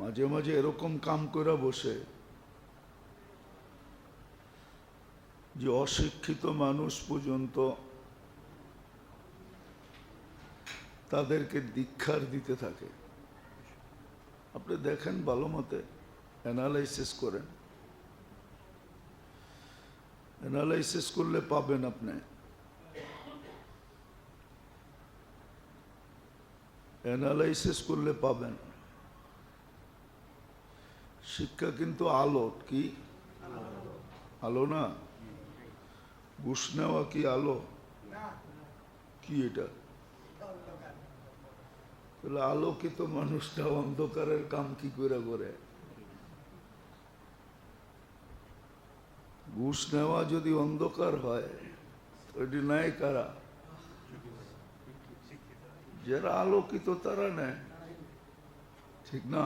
মাঝে মাঝে এরকম কাম করে বসে যে অশিক্ষিত মানুষ পর্যন্ত তাদেরকে দীক্ষার দিতে থাকে। আপনি দেখেন ভালো মতে অ্যানালাইসিস করেন। অ্যানালাইসিস করলে পাবেন আপনি। অ্যানালাইসিস করলে পাবেন। শিক্ষা কিন্তু আলো কি? আলো না? ঘুষ নেওয়া কি আলো? কি এটা? তাহলে আলোকিত মানুষটা অন্ধকারের কাম কি করে করে? ঘুষ নেওয়া যদি অন্ধকার হয় এটি নেয় কারা? যারা আলোকিত তারা নেয়। ঠিক না?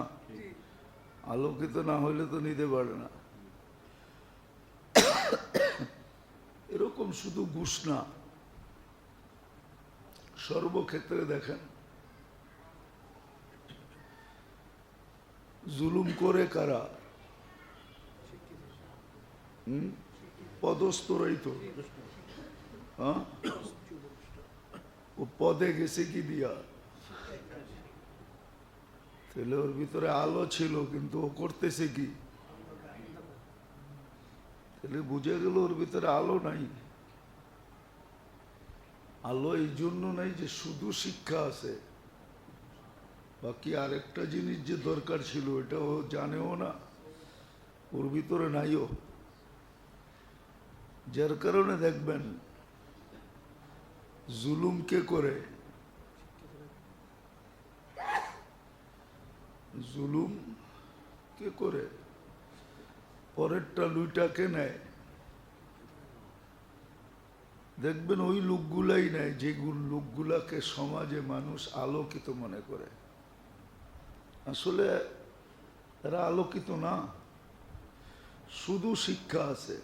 আলোকিত না হইলে তো নিতে পারে না এরকম শুধু ঘুষ না, সর্বক্ষেত্রে দেখেন, জুলুম করে কারা হুম? পদস্থরাই তো হ্যাঁ? ও পদে গেছে কি দিয়া তাহলে ওর ভিতরে আলো ছিল, কিন্তু ও করতেছে কি? তাহলে বুঝে গেল ওর ভিতরে আলো নাই। আলো এই জন্য নাই যে শুধু শিক্ষা আছে। বাকি আরেকটা জিনিস যে দরকার ছিল, এটা ও জানেও না, ওর ভিতরে নাইও। যার কারণে দেখবেন, জুলুম কে করে? জুলুম কে করে? পরেরটা লুইটাকে নেয়? দেখবেন ওই লোকগুলাই নেয় যে লোকগুলাকে সমাজে মানুষ আলোকিত মনে করে। আসলে এরা আলোকিত না, শুধু শিক্ষা আছে।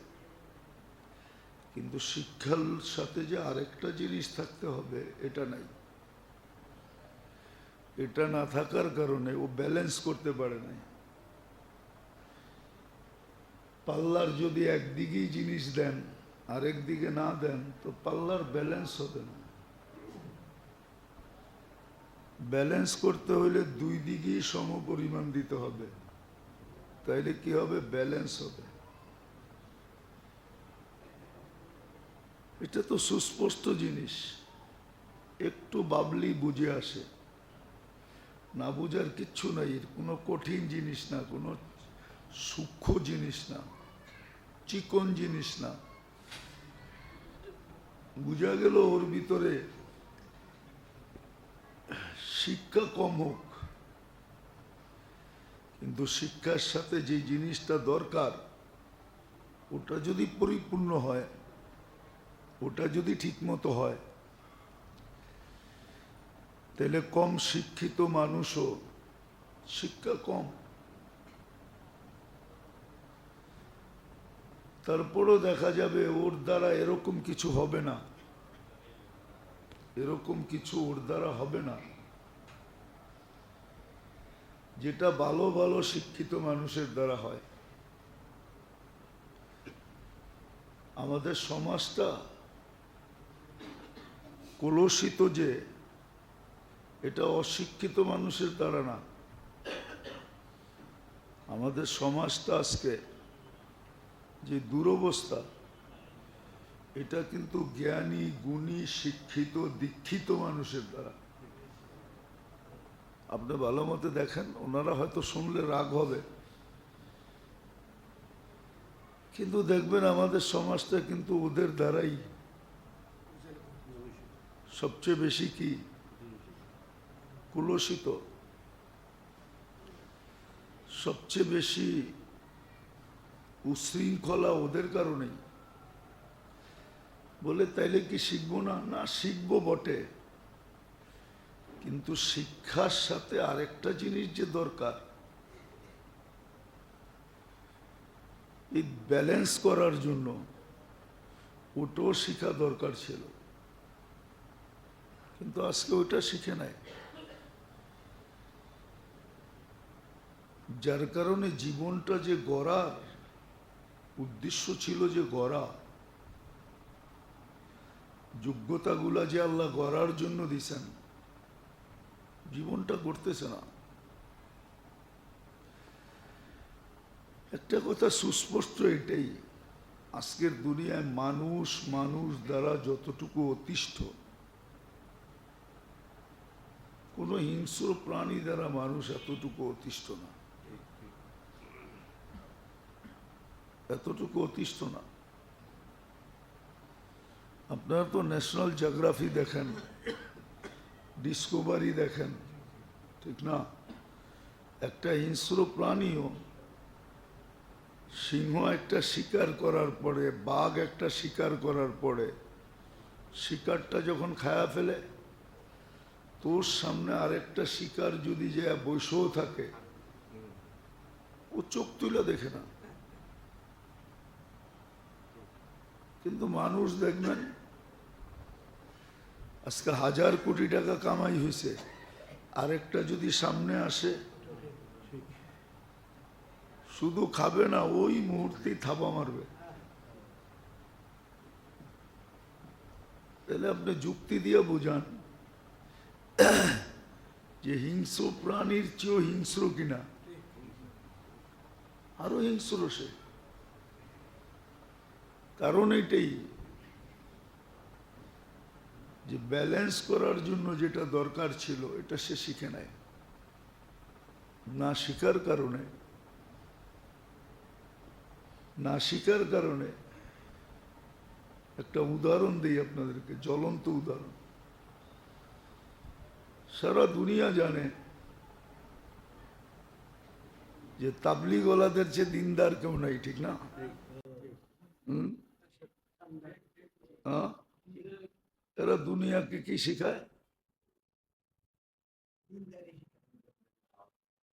কিন্তু শিক্ষার সাথে যে আরেকটা জিনিস থাকতে হবে, এটা নাই। এটা না থাকার কারণে ও ব্যালেন্স করতে পারে নাই। পাল্লার যদি একদিকেই জিনিস দেন, আরেক দিকে না দেন, তো পাল্লার ব্যালেন্স হবে না। ব্যালেন্স করতে হলে দুই দিকেই সম পরিমাণ দিতে হবে। তাইলে কি হবে? ব্যালেন্স হবে। এটা তো সুস্পষ্ট জিনিস। একটু বাবলি বুঝে আসে। না বুঝার কিচ্ছু নাই এর কোনো কঠিন জিনিস না, কোনো সূক্ষ্ম জিনিস না, চিকন জিনিস না। বুঝা গেল ওর ভিতরে শিক্ষা কম হোক, কিন্তু শিক্ষার সাথে যে জিনিসটা দরকার, ওটা যদি পরিপূর্ণ হয়, ওটা যদি ঠিকমতো হয় তাহলে কম শিক্ষিত মানুষও, শিক্ষা কম। তারপরও দেখা যাবে ওর দ্বারা এরকম কিছু হবে না। এরকম কিছু ওর দ্বারা হবে না। যেটা ভালো ভালো শিক্ষিত মানুষের দ্বারা হয়। আমাদের সমাজটা কলুষিত যে এটা অশিক্ষিত মানুষের দ্বারা না। আমাদের সমাজটা আজকে যে দুরবস্থা, এটা কিন্তু জ্ঞানী, গুণী, শিক্ষিত, দীক্ষিত মানুষের দ্বারা। আপনি ভালো মতে দেখেন, ওনারা হয়তো শুনলে রাগ হবে। কিন্তু দেখবেন আমাদের সমাজটা কিন্তু ওদের দ্বারাই সবচেয়ে বেশি কি কুলসিত। সবচেয়ে বেশি উশৃঙ্খলা ওদের কারণেই। বলে, তাইলে কি শিখব না? না, শিখব বটে। কিন্তু শিক্ষার সাথে আরেকটা জিনিস যে দরকার, এই ব্যালেন্স করার জন্য ওটাও শেখা দরকার ছিল। কিন্তু আজকে ওটা শিখে নাই। যার কারণে জীবনটা যে গড়ার উদ্দেশ্য ছিল যে গড়া। যোগ্যতাগুলা যে আল্লাহ গড়ার জন্য দিছেন, জীবনটা করতেছে না। একটা কথা সুস্পষ্ট এটাই, আজকের দুনিয়ায় মানুষ মানুষ দ্বারা যতটুকু অতিষ্ঠ, কোনো হিংস্র প্রাণী দ্বারা মানুষ এতটুকু অতিষ্ঠ না। এতটুকু অতিষ্ঠ না। আপনারা তো ন্যাশনাল জিওগ্রাফি দেখেন ডিসকভারি দেখেন, ঠিক না? একটা হিংস্র প্রাণীও সিংহ একটা শিকার করার পরে, বাঘ একটা শিকার করার পরে, শিকারটা যখন খায়া ফেলে, তোর সামনে আরেকটা শিকার যদি যে বসেও থাকে, ও চোখ তুলে দেখে না। কিন্তু মানুষ দেখবেন, আজকে হাজার কোটি টাকা কামাই হয়েছে, আরেকটা যদি সামনে আসে, শুধু খাবে না, ওই মুহূর্তেই থাবা মারবে। তাহলে আপনি যুক্তি দিয়ে বোঝান যে হিংস্র প্রাণীর চেয়েও হিংস্র কিনা। আরও হিংস্র সে। কারণ এটাই যে ব্যালেন্স করার জন্য যেটা দরকার ছিল, এটা সে শিখে নেয় না শিকার কারণে, না শিকার কারণে একটা উদাহরণ দিই আপনাদেরকে, জ্বলন্ত উদাহরণ। সারা দুনিয়া জানে যে তাবলিগওয়ালাদের চেয়ে দিনদার কেউ নাই, ঠিক না? হুম? এরা দুনিয়াকে কি শেখায়?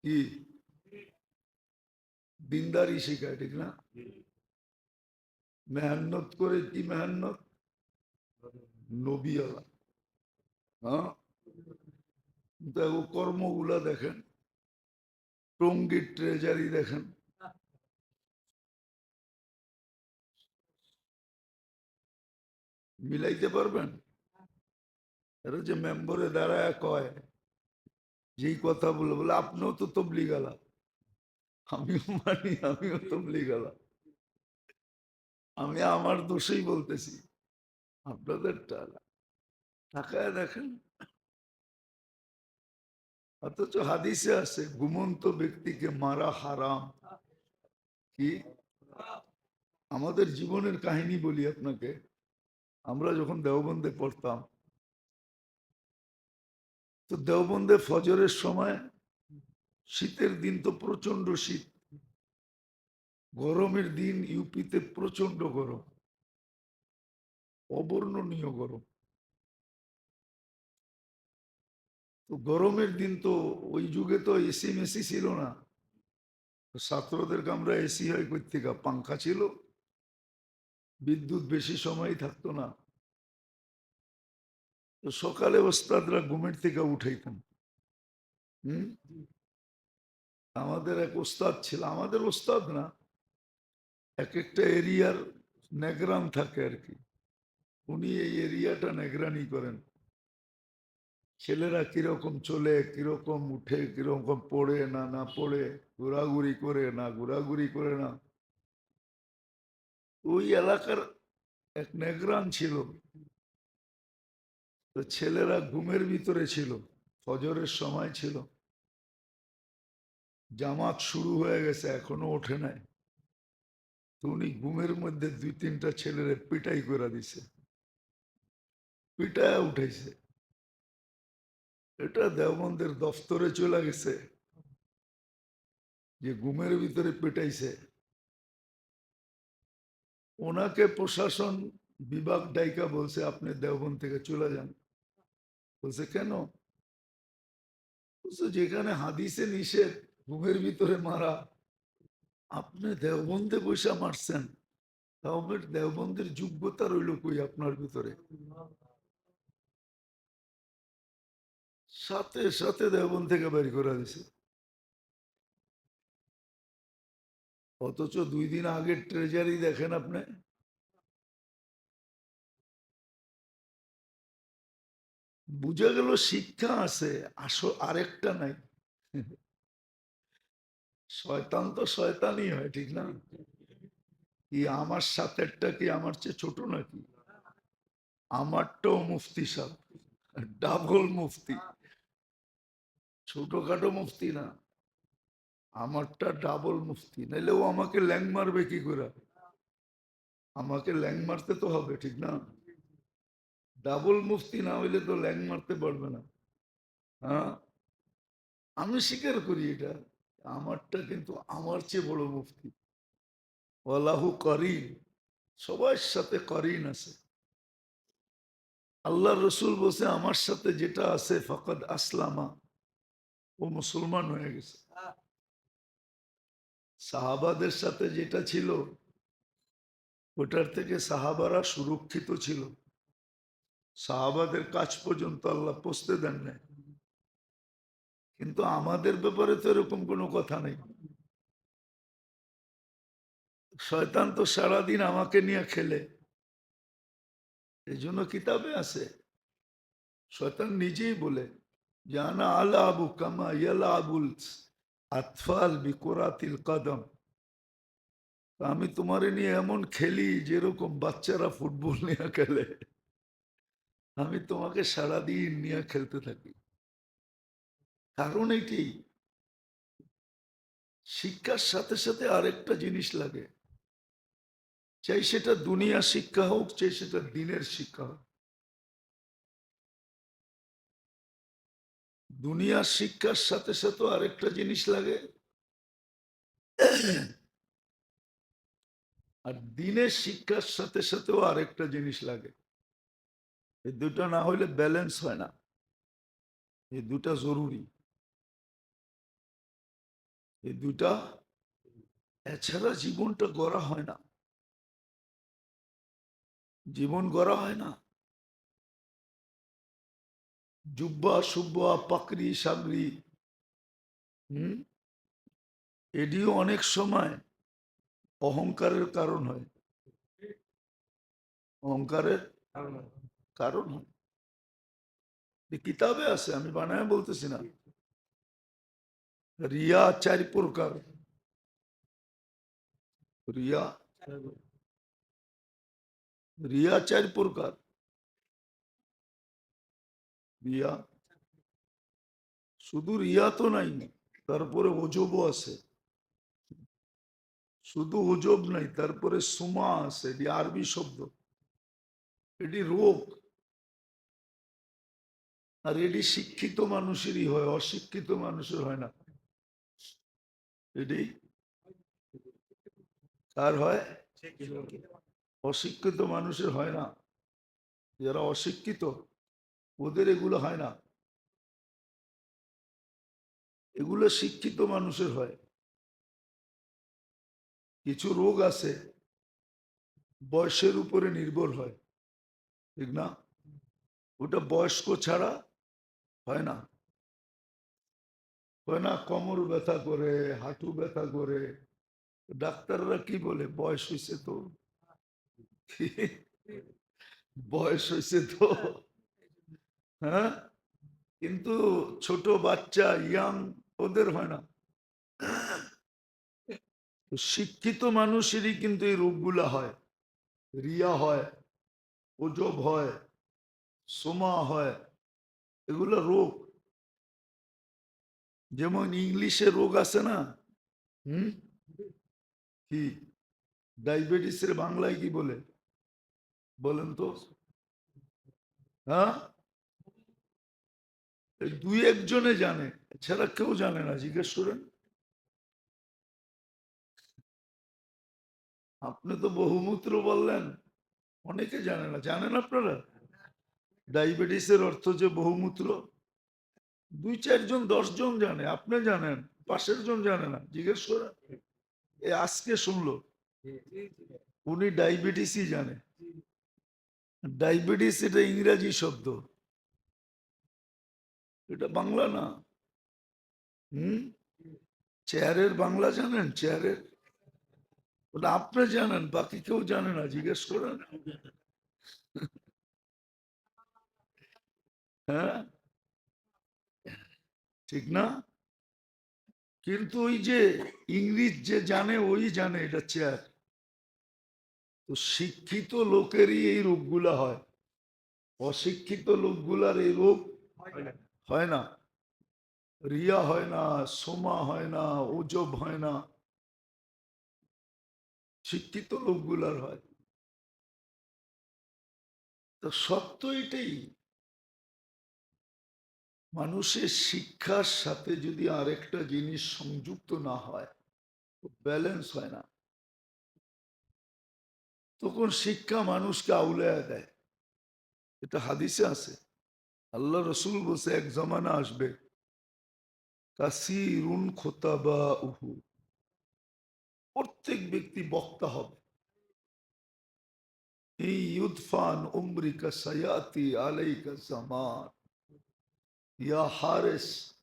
কি? দিনদারি শেখায়, ঠিক না? মেহান্নত করে কি মেহান্নত নবীওয়ালা। হ্যাঁ? কর্মগুলা দেখেন, টঙ্গির ট্রেজারি দেখেন। মিলাইতে পারবেন? এরা যে মেম্বরে দাঁড়ায় কয়, যেই কথা বলে বলে আপনিও তো তবলি গেলা আমিও মানি, আমিও তবলি গেলা আমি আমার দোষেই বলতেছি আপনাদেরটা টাকায় দেখেন, অথচ হাদিসে আছে, ঘুমন্ত ব্যক্তিকে মারা হারাম। কি? আমাদের জীবনের কাহিনী বলি আপনাকে। আমরা যখন দেওবন্দে পড়তাম, তো দেওবন্দে ফজরের সময় শীতের দিন তো প্রচণ্ড শীত। গরমের দিন ইউপিতে প্রচণ্ড গরম। অবর্ণনীয় গরম। তো গরমের দিন তো ওই যুগে তো এসি মেসি ছিল না। ছাত্রদেরকে আমরা এসি হয় কোথেকে পাঙ্খা ছিল। বিদ্যুৎ বেশি সময় থাকতো না। তো সকালে ওস্তাদরা ঘুমের থেকে উঠাইতেন। হুম? আমাদের এক ওস্তাদ ছিল আমাদের ওস্তাদ না এক একটা এরিয়ার নেগরান থাকে আর কি। উনি এই এরিয়াটা নেগরানি করেন। ছেলেরা কীরকম চলে কীরকম উঠে কীরকম পড়ে না না পড়ে ঘোরাঘুরি করে না ঘোরাঘুরি করে না। ওই এলাকার এক নেগরান ছিল। তো ছেলেরা ঘুমের ভিতরে ছিল, ফজরের সময় ছিল। জামাত শুরু হয়ে গেছে, এখনও ওঠে নাই। তো উনি ঘুমের মধ্যে দুই তিনটা ছেলেরে পিটাই করে দিছে। পিটায় উঠাইছে এটা দেওবন্দের দফতরে চলে গেছে। যে ঘুমের ভিতরে পেটাইছে। ওনাকে প্রশাসন বিভাগ ডাইকা বলছে, আপনি দেওবন থেকে চলে যান। বলছে, কেন? বলছে, যেখানে হাদিসে নিষেধ ঘুমের ভিতরে মারা, আপনি দেওবন্দে বৈশা মারছেন। তাহলে দেওবন্দের যোগ্যতা রইল কই আপনার ভিতরে? সাথে সাথে দেওবন থেকে বের করে দিছে। অথচ দুই দিন আগের ট্রেজারি দেখেন আপনি। বুঝে গেল শিক্ষা আছে আসো আরেকটা নাই। শয়তান তো শয়তানই হয়, ঠিক না? কি আমার সাথেরটা কি আমার চেয়ে ছোট নাকি? আমারটাও মুফতি সাহ ডাবল মুফতি। ছোটখাটো মুফতি না। আমারটা ডাবল মুফতি নাইলে ও আমাকে ল্যাং মারবে কি করে? আমাকে ল্যাং মারতে তো হবে, ঠিক না? ডাবল মুফতি না হইলে তো ল্যাং মারতে পারবে না। হ্যাঁ? আমি স্বীকার করি এটা, আমারটা কিন্তু আমার চেয়ে বড় মুফতি। ওয়ালাহু করিন, সবার সাথে করিন আছে। আল্লাহ রসুল বসে আমার সাথে যেটা আছে, ফকদ আসলামা। ও মুসলমান হয়ে গেছে। সাহাবাদের সাথে যেটা ছিল, ওটার থেকে সাহাবারা সুরক্ষিত ছিল। সাহাবাদের কাজ পর্যন্ত আল্লাহ পৌঁছতে দেন নাই। কিন্তু আমাদের ব্যাপারে তো এরকম কোনো কথা নেই। শয়তান তো সারাদিন আমাকে নিয়ে খেলে। এই জন্য কিতাবে আছে। শয়তান নিজেই বলে, জানা আলা আবু কামা ইয়ালা আবুল আতফাল বিকোরাতিল কদম। আমি তোমারে নিয়ে এমন খেলি যেরকম বাচ্চারা ফুটবল নিয়ে খেলে। আমি তোমাকে সারাদিন নিয়ে খেলতে থাকি। কারণ এটি শিক্ষার সাথে সাথে আরেকটা জিনিস লাগে। চাই সেটা দুনিয়া শিক্ষা হোক, চাই সেটা দিনের শিক্ষা হোক। দুনিয়ার শিক্ষার সাথে সাথে আরেকটা জিনিস লাগে। আর দিনের শিক্ষার সাথে সাথেও আরেকটা জিনিস লাগে। এই দুটো না হইলে ব্যালেন্স হয় না। এই দুটা জরুরি। এই দুটা, এছাড়া জীবনটা গড়া হয় না। জীবন গড়া হয় না। জুব্বা সুব্বা, পাকড়ি সাগরি হুম? এটিও অনেক সময় অহংকারের কারণ হয়। অহংকারের কারণ হয়। কিতাবে আছে, আমি বানায় বলতেছি না। রিয়া চারি প্রকার। রিয়া। রিয়া চারি প্রকার। রিয়া শুধু রিয়া তো নাই, তারপরে ওজবও আছে। শুধু ওজব নাই, তারপরে সুমা আছে, এটি আরবি শব্দ। এটি রোগ। আর এটি শিক্ষিত মানুষেরই হয়, অশিক্ষিত মানুষের হয় না। এটি কার হয়? অশিক্ষিত মানুষের হয় না। যারা অশিক্ষিত। ওদের এগুলো হয় না। এগুলো শিক্ষিত মানুষের হয়। কিছু রোগ আছে, বয়সের উপরে নির্ভর হয়, ঠিক না? ওটা বয়স্ক ছাড়া হয় না। হয় না, কোমর ব্যথা করে, হাঁটু ব্যথা করে। ডাক্তাররা কি বলে, বয়স হয়েছে তো। বয়স হয়েছে তো। হ্যাঁ? কিন্তু ছোট বাচ্চা ইয়াং ওদের হয় না। শিক্ষিত মানুষেরই কিন্তু এই রোগগুলা হয়। রিয়া হয়, ওজব হয়, সোমা হয়, এগুলো রোগ। যেমন ইংলিশে রোগ আছে না? হুম? কি? ডায়াবেটিসের বাংলায় কি বলে? বলেন তো। হ্যাঁ? দুই একজনে জানে, এছাড়া কেউ জানে না। জিজ্ঞেস করেন। আপনি তো বহুমূত্র বললেন, অনেকে জানে না। জানেন আপনারা? ডায়াবেটিসের অর্থ যে বহুমূত্র। দুই চারজন, দশজন জানে, আপনি জানেন, পাশের জন জানে না। জিজ্ঞেস করেন। এ আজকে শুনলো। উনি ডায়াবেটিসই জানে। ডায়াবেটিস এটা ইংরাজি শব্দ। এটা বাংলা না। হুম? চেয়ারের বাংলা জানেন? চেয়ারের ওটা আপনি জানেন, বাকি কেউ জানে না, জিজ্ঞেস করেন। হ্যাঁ? ঠিক না? কিন্তু ওই যে ইংলিশ যে জানে, ওই জানে এটা চেয়ার। তো শিক্ষিত লোকেরই এই রোগগুলা হয়। অশিক্ষিত লোকগুলার এই রোগ হয় না রিয়া হয় না, সোমা হয় না, ওজব হয় না। শিক্ষিত লোকগুলার হয়। তো সত্য এটাই। মানুষের শিক্ষার সাথে যদি আরেকটা জিনিস সংযুক্ত না হয় ব্যালেন্স হয় না। তখন শিক্ষা মানুষকে আউলায়া দেয়। এটা হাদিসে আছে। আল্লাহ রসুল বসে এক জমানা আসবে। কাসিরুন খোতাবা উহু প্রত্যেক ব্যক্তি বক্তা হবে। এই ইউদফান উমরিকা সায়াতি আলাইকা জামান। ইয়া হারেস।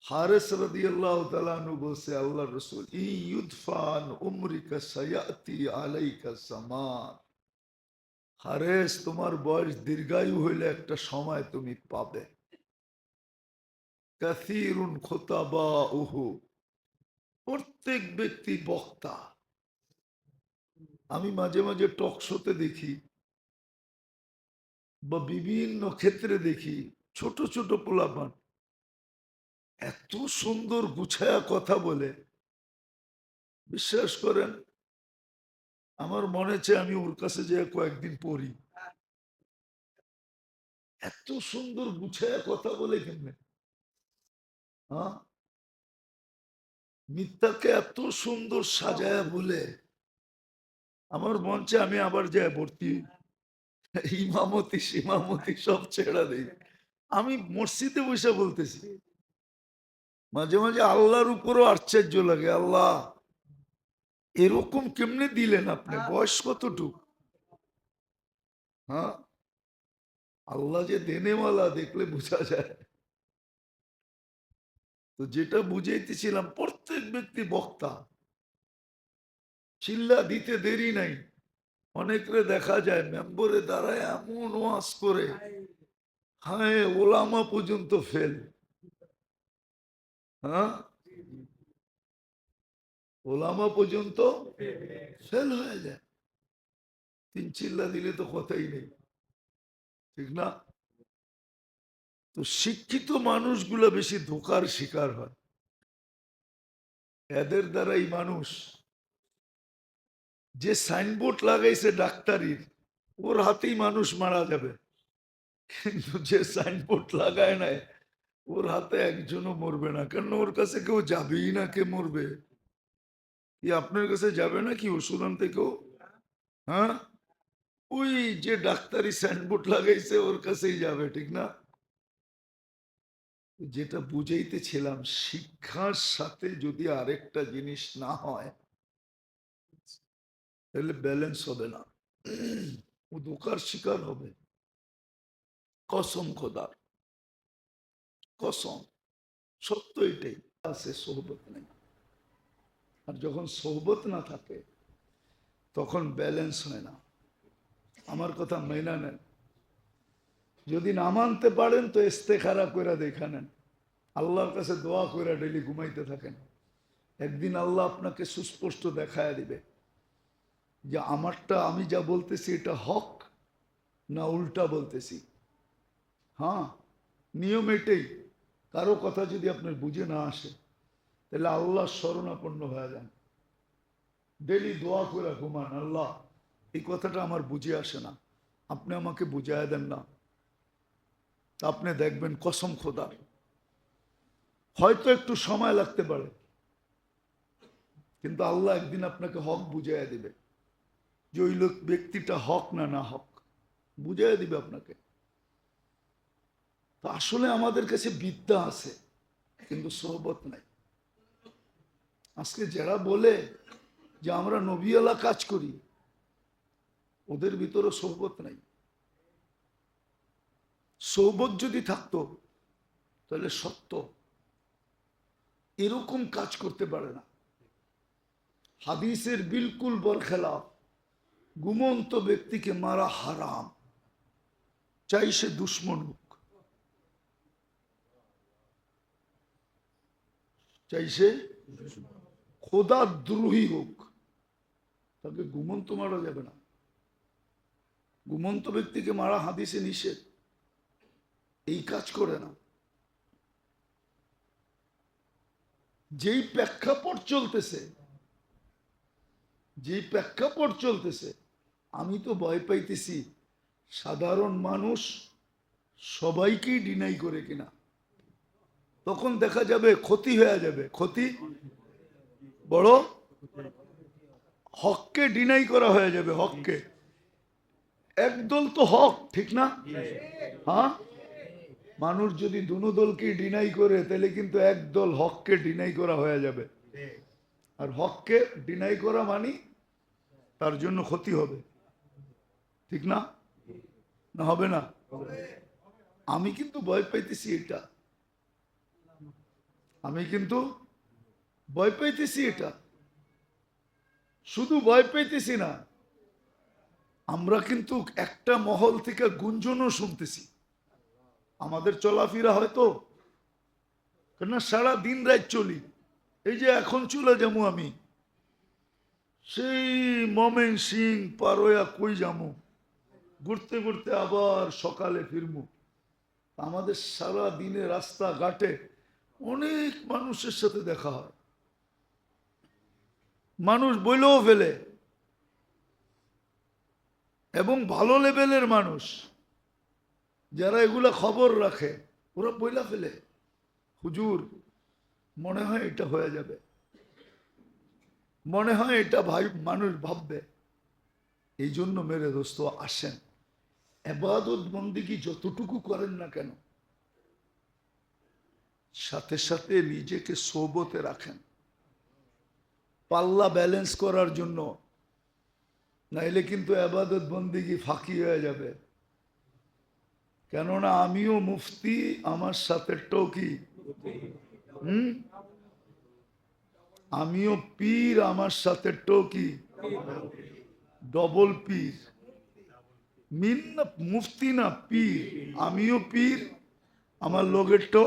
হারেস রাদিয়াল্লাহু তাআলা আনহু বলছে আল্লাহ রাসূল ই ইউদফান উমরিকা সায়াতি আলাইকা জামান। হারেস তোমার বয়স দীর্ঘায়ু হইলে একটা সময় তুমি পাবে। প্রত্যেক ব্যক্তি বক্তা। আমি মাঝে মাঝে টক শোতে দেখি বা বিভিন্ন ক্ষেত্রে দেখি, ছোট ছোট পোলাপান এত সুন্দর গুছায়া কথা বলে। বিশ্বাস করেন আমার মনে হচ্ছে আমি ওর কাছে যে কয়েকদিন পড়ি। এত সুন্দর গুছায়া কথা বলে কেমনে? মিথ্যাকে এত সুন্দর সাজায়া বলে। আমার মঞ্চে আমি আবার যাই ভর্তি। ইমামতি, সিমামতি সব ছেড়া দিই। আমি মসজিদে বসে বলতেছি। মাঝে মাঝে আল্লাহর উপরও আশ্চর্য লাগে, আল্লাহ! এরকম কেমনে দিলেন আপনি? বয়স কতটুক? হ্যাঁ? আল্লাহ যে দেনেওয়ালা দেখলে বোঝা যায়। তো যেটা বুঝাইতেছিলাম প্রত্যেক ব্যক্তি বক্তা। চিল্লা দিতে দেরি নাই। অনেকরে দেখা যায় মেম্বরে দাঁড়ায় এমন ওয়াজ করে। হ্যাঁ ওলামা পর্যন্ত ফেল। হ্যাঁ? ওলামা পর্যন্ত ফেল হয়ে যায়। তিন চিল্লা দিলে তো কথাই নেই। ঠিক না? তো শিক্ষিত মানুষগুলো বেশি ধোকার শিকার হয়। এদের দ্বারাই মানুষ যে সাইনবোর্ড লাগাইছে ডাক্তারির, ওর হাতেই মানুষ মারা যাবে। কিন্তু যে সাইনবোর্ড লাগায় নাই, ওর হাতে একজনও মরবে না। কেন ওর কাছে কেউ যাবেই না কে মরবে? কি আপনার কাছে যাবে না কি ওষুধ আনতে কেউ হ্যাঁ ওই যে ডাক্তারি সাইনবোর্ড লাগাইছে ওর কাছেই যাবে ঠিক না যেটা বুঝাইতেছিলাম শিক্ষার সাথে যদি আরেকটা জিনিস না হয় তাহলে ব্যালেন্স হবে না ও ধোকার শিকার হবে কসম খোদার কসম সত্য এটাই আছে সোহবত নেই আর যখন সোহবত না থাকে, তখন ব্যালেন্স হয় না। আমার কথা মেনা নেন। যদি না মানতে পারেন, তো ইস্তেখারা করে দেখা নেন। আল্লাহর কাছে দোয়া করে ডেলি ঘুমাইতে থাকেন। একদিন আল্লাহ আপনাকে সুস্পষ্ট দেখায় দিবে যে, আমারটা আমি যা বলতেছি, এটা হক না উল্টা বলতেছি? হ্যাঁ নিয়ম এটাই। কারও কথা যদি আপনার বুঝে না আসে তাহলে আল্লাহ শরণাপন্ন হয়ে যান। ডেলি দোয়া করে ঘুমান, আল্লাহ, এই কথাটা আমার বুঝে আসে না। আপনি আমাকে বুঝায় দেন না। তা আপনি দেখবেন কসম খোদার। হয়তো একটু সময় লাগতে পারে। কিন্তু আল্লাহ একদিন আপনাকে হক বুঝাইয়া দিবে। যে ওই লোক ব্যক্তিটা হক না না হক, বুঝাইয়া দিবে আপনাকে। তো আসলে আমাদের কাছে বিদ্যা আছে, কিন্তু সহবত নাই। আজকে যারা বলে যে আমরা নবীওয়ালা কাজ করি, ওদের ভিতরে সৌবত নাই। সৌবত যদি থাকতো, তাহলে সত্য। এরকম কাজ করতে পারে না। হাদিসের বিলকুল বরখেলাফ, ঘুমন্ত ব্যক্তিকে মারা হারাম। চাই সে দুশ্মন হোক। চাই সে খোদা দ্রোহী হোক, তাকে ঘুমন্ত মারা যাবে না। ঘুমন্ত ব্যক্তিকে মারা হাদিসে নিষেধ। এই কাজ করে না। যেই প্রেক্ষাপট চলতেছে, যেই প্রেক্ষাপট চলতেছে, আমি তো ভয় পাইতেছি, সাধারণ মানুষ সবাইকেই ডিনাই করে কিনা। তখন দেখা যাবে ক্ষতি হয়ে যাবে। ক্ষতি বড় হককে ডিনাই করা হয়ে যাবে, হককে। একদল তো হক, ঠিক না? হ্যাঁ? মানুষ যদি দুনো দলকে ডিনাই করে, তাহলে কিন্তু একদল হককে ডিনাই করা হয়ে যাবে। আর হককে ডিনাই করা মানি তার জন্য ক্ষতি হবে। ঠিক না? না হবে না? আমি কিন্তু ভয় পাইতেছি এটা। আমি কিন্তু ভয় পাইতেছি এটা। শুধু ভয় পাইতেছি না, আমরা কিন্তু একটা মহল থেকে গুঞ্জনও শুনতেছি। আমাদের চলাফেরা হয়তো কেননা সারা দিন রাত চলি। এই যে এখন চলে যাব আমি, সেই মমেন সিং পারোয়া কই যাব? ঘুরতে ঘুরতে আবার সকালে ফিরবো। আমাদের সারা দিনে রাস্তা ঘাটে অনেক মানুষের সাথে দেখা হয়। মানুষ বইলেও ফেলে। এবং ভালো লেভেলের মানুষ, যারা এগুলা খবর রাখে, ওরা বইলা ফেলে। হুজুর, মনে হয় এটা হয়ে যাবে। মনে হয় এটা ভাই, মানুষ ভাববে এই জন্য মেরে দোস্ত, আসেন। এবাদত বন্দিগি যতটুকু করেন না কেন? সাথে সাথে নিজেকে সোবতে রাখেন। পাল্লা ব্যালেন্স করার জন্য। নাইলে কিন্তু আবাদত বন্দিগি ফাঁকি হয়ে যাবে। কেননা আমিও মুফতি, আমার সাথে টকি হুম? আমিও পীর, আমার সাথে টকি ডবল পীর। মিন না, মুফতি না, পীর। আমিও পীর, আমার লোকের টো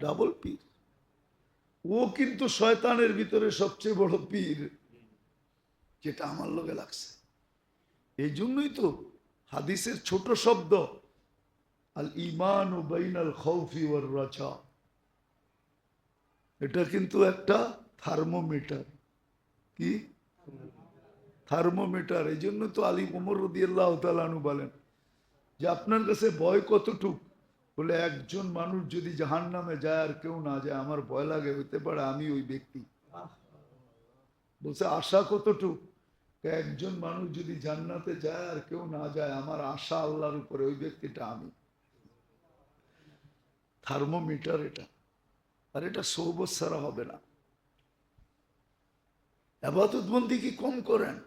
ডাবল পীর। ও কিন্তু শয়তানের ভিতরে সবচেয়ে বড় পীর, যেটা আমার লোকে লাগছে। এই জন্যই তো হাদিসের ছোট শব্দ, আল ইমান ও বাইন আল খৌফি ওর রাজা। এটা কিন্তু একটা থার্মোমিটার। কি? থার্মোমিটার। এই জন্য তো আলী উমর রদিয়াল্লাহ তালানু বলেন যে আপনার কাছে ভয় কতটুক? বলে, একজন মানুষ যদি জাহান নামে যায় আর কেউ না যায়, আমার ভয় লাগে, হইতে পারে আমি ওই ব্যক্তি। বলছে, আশা কতটুক? একজন মানুষ যদি জান্নাতে যায় আর কেউ না যায়, আমার আশা আল্লাহর উপরে, ওই ব্যক্তিটা আমি। থার্মোমিটার এটা। আর এটা সৌবত ছাড়া হবে না। আবাদতবন্দি কি কম করেন?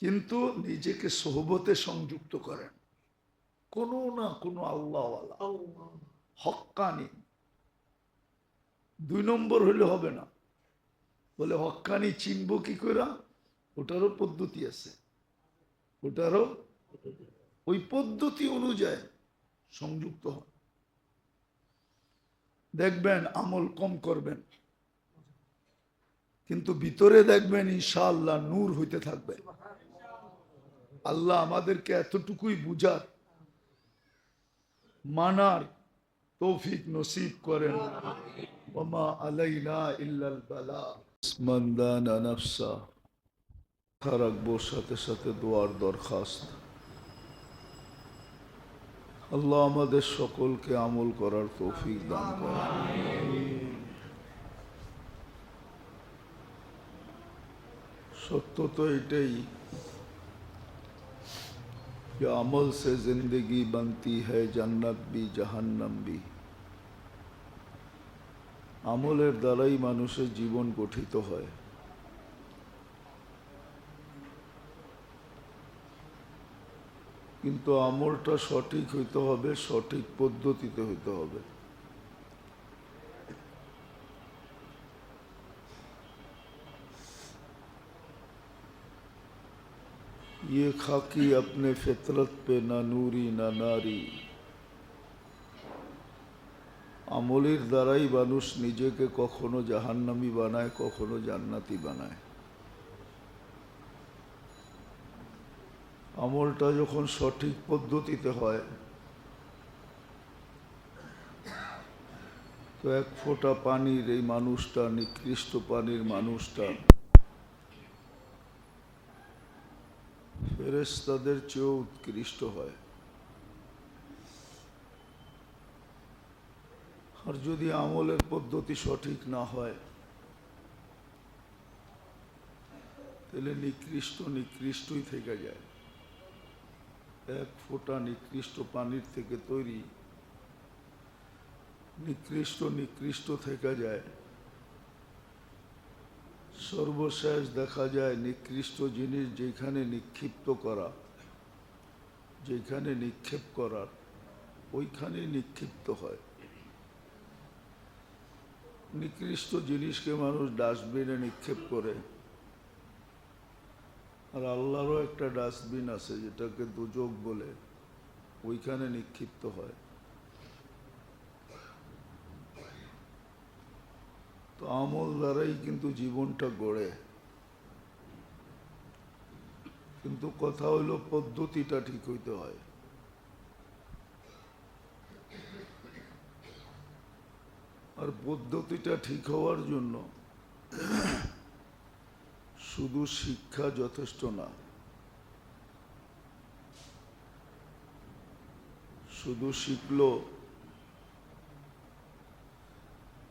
কিন্তু নিজেকে সোহবতে সংযুক্ত করেন। কোনো না কোনো আল্লাহওয়ালা। হক্কানি। দুই নম্বর হইলে হবে না। বলে হক্কানি চিনব কি করে ওটারও পদ্ধতি আছে। ওটারও ওই পদ্ধতি অনুযায়ী সংযুক্ত হন। দেখবেন আমল কম করবেন। কিন্তু ভিতরে দেখবেন ইনশাআল্লাহ নূর হইতে থাকবে। আল্লাহ আমাদেরকে এতটুকুই বুঝার মানার তৌফিক নসিব করেন। ওমা আলাইনা ইল্লাল বালা। মন্দানা নফসা। রাখব সাথে সাথে দোয়ার দরখাস্ত। আল্লাহ আমাদের সকলকে আমল করার তৌফিক দান করেন। সত্য তো এটাই। कि अमल से जिंदगी बनती है जन्नत भी जहन्नम भी আমলের দ্বারাই মানুষের জীবন গঠিত হয় কিন্তু আমলটা সঠিক হইতে হবে সঠিক পদ্ধতিতে হইতে হবে ये खाकी अपने फितरत पे ना नूरी না নারী আমলের দ্বারাই মানুষ নিজেকে কখনো জাহান্নামি বানায় কখনো জান্নাতি বানায় আমলটা যখন সঠিক পদ্ধতিতে হয় তো এক ফোঁটা পানির এই মানুষটা নিকৃষ্ট পানির মানুষটা ফেরেস্তাদের চেয়েও উৎকৃষ্ট হয়। আর যদি আমলের পদ্ধতি সঠিক না হয়, তাহলে নিকৃষ্ট নিকৃষ্টই থেকে যায়। এক ফোঁটা নিকৃষ্ট পানির থেকে তৈরি নিকৃষ্ট নিকৃষ্ট থেকে যায়। সর্বশেষ দেখা যায় নিকৃষ্ট জিনিস যেখানে নিক্ষিপ্ত করা। যেখানে নিক্ষেপ করার ওইখানে নিক্ষিপ্ত হয়। নিকৃষ্ট জিনিসকে মানুষ ডাস্টবিনে নিক্ষেপ করে। আর আল্লাহরও একটা ডাস্টবিন আছে যেটাকে দুযোগ বলে, ওইখানে নিক্ষিপ্ত হয়। তো আমল দ্বারাই কিন্তু জীবনটা গড়ে। কিন্তু কথা হইল পদ্ধতিটা ঠিক হইতে হয়। আর পদ্ধতিটা ঠিক হওয়ার জন্য শুধু শিক্ষা যথেষ্ট না। শুধু শিখলো,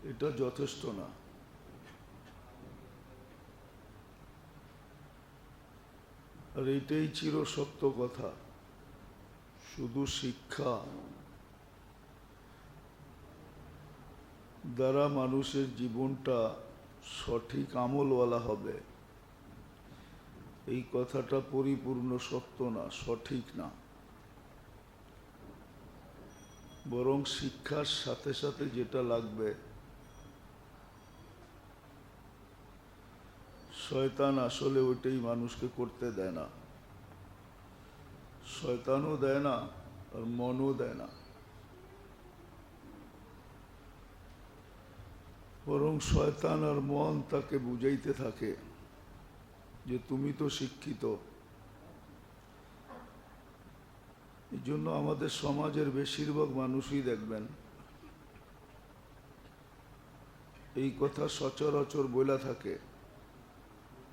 এটা যথেষ্ট না। আর এটাই চির সত্য কথা। শুধু শিক্ষা। দ্বারা মানুষের জীবনটা সঠিক আমলওয়ালা হবে। এই কথাটা পরিপূর্ণ সত্য না, সঠিক না। বরং শিক্ষার সাথে সাথে যেটা লাগবে শয়তান আসলে ওইটাই মানুষকে করতে দেয় না। শয়তানও দেয় না, আর মনও দেয় না। বরং শয়তান আর মন তাকে বুঝাইতে থাকে যে তুমি তো শিক্ষিত। এই জন্য আমাদের সমাজের বেশিরভাগ মানুষই দেখবেন, এই কথা সচরাচর বইলা থাকে।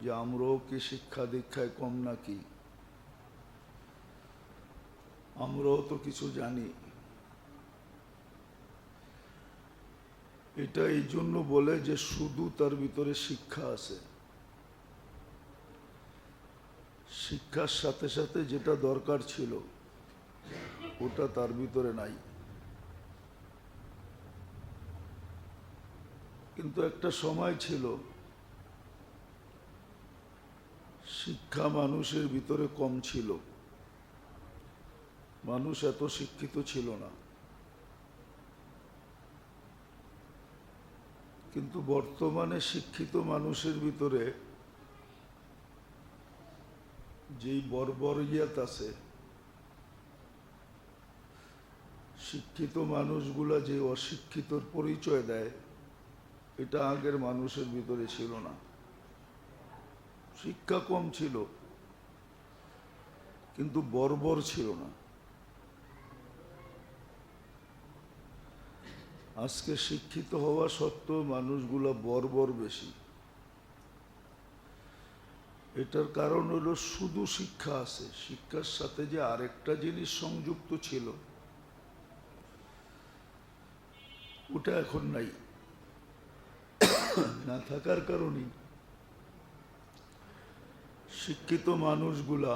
যে আমরাও কি শিক্ষা দীক্ষায় কম নাকি? আমরাও তো কিছু জানি। এটা এই জন্য বলে যে শুধু তার ভিতরে শিক্ষা আছে। শিক্ষার সাথে সাথে যেটা দরকার ছিল, ওটা তার ভিতরে নাই। কিন্তু একটা সময় ছিল শিক্ষা মানুষের ভিতরে কম ছিল। মানুষ এত শিক্ষিত ছিল না। কিন্তু বর্তমানে শিক্ষিত মানুষের ভিতরে যেই বর্বরিয়াত আছে, শিক্ষিত মানুষগুলা যে অশিক্ষিতর পরিচয় দেয়, এটা আগের মানুষের ভিতরে ছিল না। শিক্ষা কম ছিল, কিন্তু বর্বর ছিল না। আজকে শিক্ষিত হওয়া সত্ত্বেও মানুষগুলা বর্বর বেশি। এটার কারণ হলো শুধু শিক্ষা আছে, শিক্ষার সাথে যে আরেকটা জিনিস সংযুক্ত ছিল, ওটা এখন নাই। না থাকার কারণেই শিক্ষিত মানুষগুলা